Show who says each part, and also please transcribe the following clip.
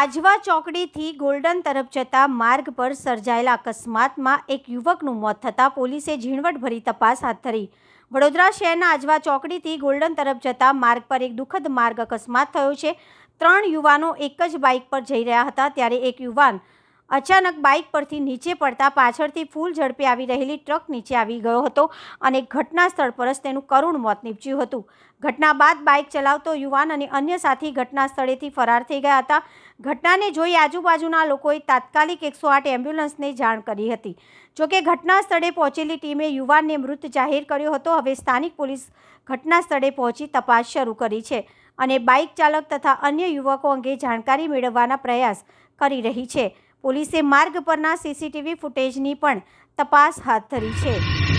Speaker 1: Ajwa ચોકડીથી golden તરફ જતા માર્ગ પર સર્જાયેલા અકસ્માતમાં એક યુવકનું મોત થતાં પોલીસે ઝીણવટભરી તપાસ હાથ ધરી. વડોદરા શહેરના આજવા ચોકડીથી ગોલ્ડન તરફ જતા માર્ગ પર એક દુઃખદ માર્ગ અકસ્માત થયો છે. ત્રણ યુવાનો એક જ બાઇક પર જઈ રહ્યા હતા, ત્યારે એક યુવાન અચાનક બાઇક પરથી નીચે પડતા પાછળથી ફૂલ ઝડપે આવી રહેલી ટ્રક નીચે આવી ગયો હતો અને ઘટના સ્થળ પર જ તેનું કરુણ મોત નીપજ્યું હતું. ઘટના બાદ બાઇક ચલાવતો યુવાન અને અન્ય સાથી ઘટના સ્થળેથી ફરાર થઈ ગયા હતા. ઘટનાને જોઈ આજુબાજુના લોકોએ તાત્કાલિક એકસો આઠ એમ્બ્યુલન્સને જાણ કરી હતી. જોકે ઘટના સ્થળે પહોંચેલી ટીમે યુવાનને મૃત જાહેર કર્યો હતો. હવે સ્થાનિક પોલીસ ઘટના સ્થળે પહોંચી તપાસ શરૂ કરી છે અને બાઇક ચાલક તથા અન્ય યુવકો અંગે જાણકારી મેળવવાના પ્રયાસ કરી રહી છે. પોલીસે માર્ગ પરના સીસીટીવી ફૂટેજની પણ તપાસ હાથ ધરી છે.